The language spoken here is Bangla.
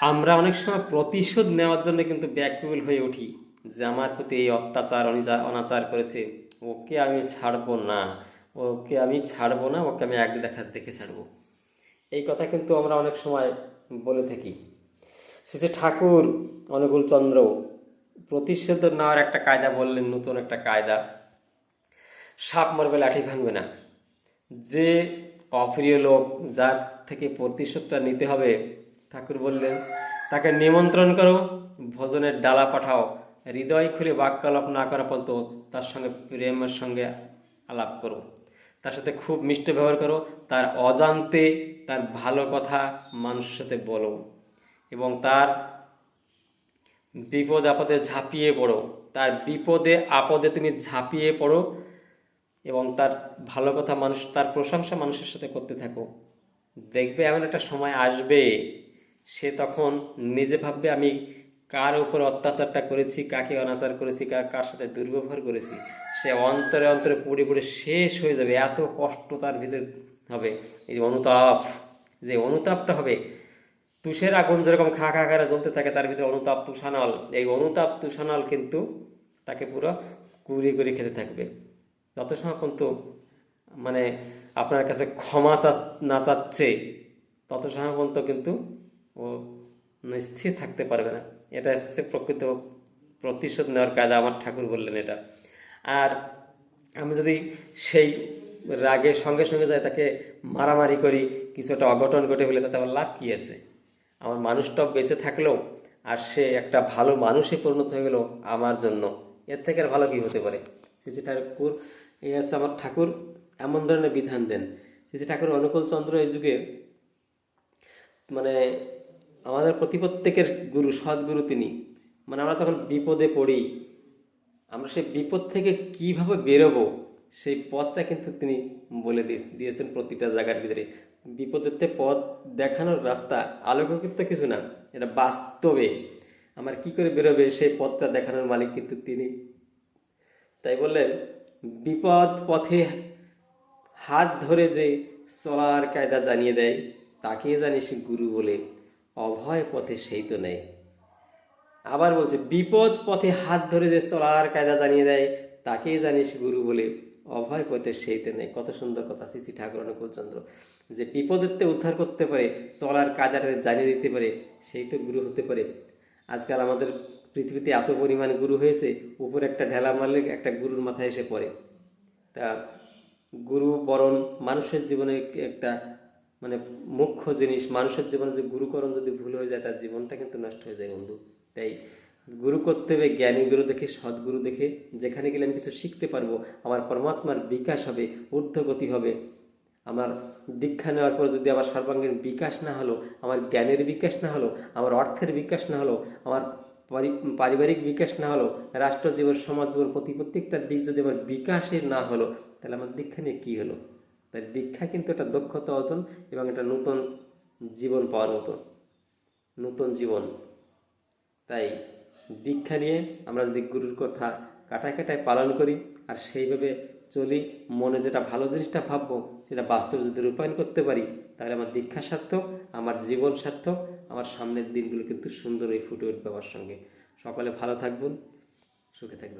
আমরা অনেক সময় প্রতিশোধ নেওয়ার জন্য কিন্তু ব্যাকুল হয়ে উঠি যে আমার প্রতি এই অত্যাচার, অনিচা- অনাচার করেছে। ওকে আমি ছাড়বো না। ওকে আমি ছাড়বো না, ওকে আমি এক দেখা দেখে ছাড়বো। এই কথা কিন্তু আমরা অনেক সময় বলে থাকি। শ্রী ঠাকুর অনুকূল চন্দ্র প্রতিশোধ নেওয়ার একটা কায়দা বললেন, নতুন একটা কায়দা। সাপ মরবে, লাঠি ভাঙবে না। যে অপ্রিয় লোক, যার থেকে প্রতিশোধটা নিতে হবে ঠাকুর বললেন, তাকে নিমন্ত্রণ করো, ভোজনের ডালা পাঠাও। হৃদয় খুলে বাক্যালাপ না করা পর্যন্ত তার সঙ্গে প্রেমের সঙ্গে আলাপ করো। তার সাথে খুব মিষ্টি ব্যবহার করো, তার অজান্তে তার ভালো কথা মানুষের সাথে বলো এবং তার বিপদ আপদে ঝাঁপিয়ে পড়ো। তার বিপদে আপদে তুমি ঝাঁপিয়ে পড়ো এবং তার ভালো কথা মানুষ, তার প্রশংসা মানুষের সাথে করতে থাকো। দেখবে এমন একটা সময় আসবে। সে তখন নিজে ভাববে, আমি কার উপর অত্যাচারটা করেছি, কাকে অনাচার করেছি কার কার সাথে দুর্ব্যবহার করেছি? সে অন্তরে অন্তরে পুড়ে পুড়ে শেষ হয়ে যাবে, এত কষ্ট তার ভিতরে হবে। এই যে অনুতাপ, যে অনুতাপটা হবে, তুষের আগুন যেরকম খা খা করে জ্বলতে থাকে, তার ভিতরে অনুতাপ তুষানল। এই অনুতাপ তুষানল কিন্তু তাকে পুরো কুড়ি করে খেতে থাকবে। যত সময় পর্যন্ত মানে আপনার কাছে ক্ষমা না চাচ্ছে, তত সময় পর্যন্ত কিন্তু ও স্থির থাকতে পারবে না। এটা হচ্ছে প্রকৃত প্রতিশোধ নেওয়ার কায়দা, আমার ঠাকুর বললেন এটা। আর আমি যদি সেই রাগে সঙ্গে সঙ্গে যাই, তাকে মারামারি করি, কিছু একটা অঘটন ঘটে বলে, তাতে আমার লাভ কী আছে? আমার মানুষটাও বেঁচে থাকলেও আর সে একটা ভালো মানুষে পরিণত হয়ে গেল আমার জন্য। এর থেকে আর ভালো কি হতে পারে? শ্রী ঠাকুর, এই হচ্ছে আমার ঠাকুর, এমন ধরনের বিধান দেন। শ্রী ঠাকুর অনুকূল চন্দ্র এই যুগে মানে আমাদের প্রতি প্রত্যেকের গুরু, সদ্গুরু তিনি। মানে আমরা তখন বিপদে পড়ি। আমরা সেই বিপদ থেকে কীভাবে বেরোবো, সেই পথটা কিন্তু তিনি বলে দিয়ে- দিয়েছেন প্রতিটা জায়গার ভিতরে। বিপদের তে পথ দেখানোর রাস্তা আলোকিত কিছু না, এটা বাস্তবে। আমার কি করে বেরোবে সেই পথটা দেখানোর মালিক কিন্তু তিনি। তাই বললেন, বিপদ পথে হাত ধরে যে চলার কায়দা জানিয়ে দেয় তাকে জানিস গুরু বলে। অভয় পথে সেই তো নেয় আবার বলছে, বিপদ পথে হাত ধরে যে চলার কায়দা জানিয়ে দেয়, তাকেই জানিস গুরু বলে। অভয় পথে সেই তো নেই। কত সুন্দর কথা শ্রী ঠাকুর, অনুকূল চন্দ্র। যে বিপদেরতে উদ্ধার করতে পারে, চলার কায়দাটা জানিয়ে দিতে পারে, সেই তো গুরু হতে পারে। আজকাল আমাদের পৃথিবীতে এত পরিমাণ গুরু হয়েছে, উপরে একটা ঢেলা মারলে একটা গুরুর মাথায় এসে পড়ে। তা গুরু বরণ মানুষের জীবনে একটা মানে মুখ্য জিনিস, মানুষের জীবনে যে গুরুকরণ যদি ভুল হয়ে যায়, তার জীবনটা কিন্তু নষ্ট হয়ে যায় বন্ধু। তাই গুরু করতে হবে, জ্ঞানী গুরু দেখে সদ্গুরু দেখে, যেখানে গেলে আমি কিছু শিখতে পারব, আমার পরমাত্মার বিকাশ হবে, ঊর্ধ্বগতি হবে। আমার দীক্ষা নেওয়ার পর যদি আমার সর্বাঙ্গীন বিকাশ না হলো, আমার জ্ঞানের বিকাশ না হলো, আমার অর্থের বিকাশ না হলো, আমার পারিবারিক বিকাশ না হলো, রাষ্ট্র জীবন, সমাজ জীবন প্রতি প্রত্যেকটা দিক যদি আমার বিকাশের না হলো, তাহলে আমার দীক্ষা নিয়ে কী হলো? তাই দীক্ষা কিন্তু একটা দক্ষতা অর্জন এবং একটা নতুন জীবন পাওয়ার মতো। নতুন জীবন। তাই দীক্ষা নিয়ে আমরা যদি গুরুর কথা কাটায় কাটায় পালন করি আর সেইভাবে চলি, মনে যেটা ভালো জিনিসটা ভাববো, সেটা বাস্তবে যদি রূপায়ণ করতে পারি, তাহলে আমার দীক্ষা সার্থক, আমার জীবন সার্থক, আমার সামনের দিনগুলো কিন্তু সুন্দর হয়ে ফুটে উঠবে আমার সঙ্গে। সকলে ভালো থাকবেন, সুখে থাকবেন।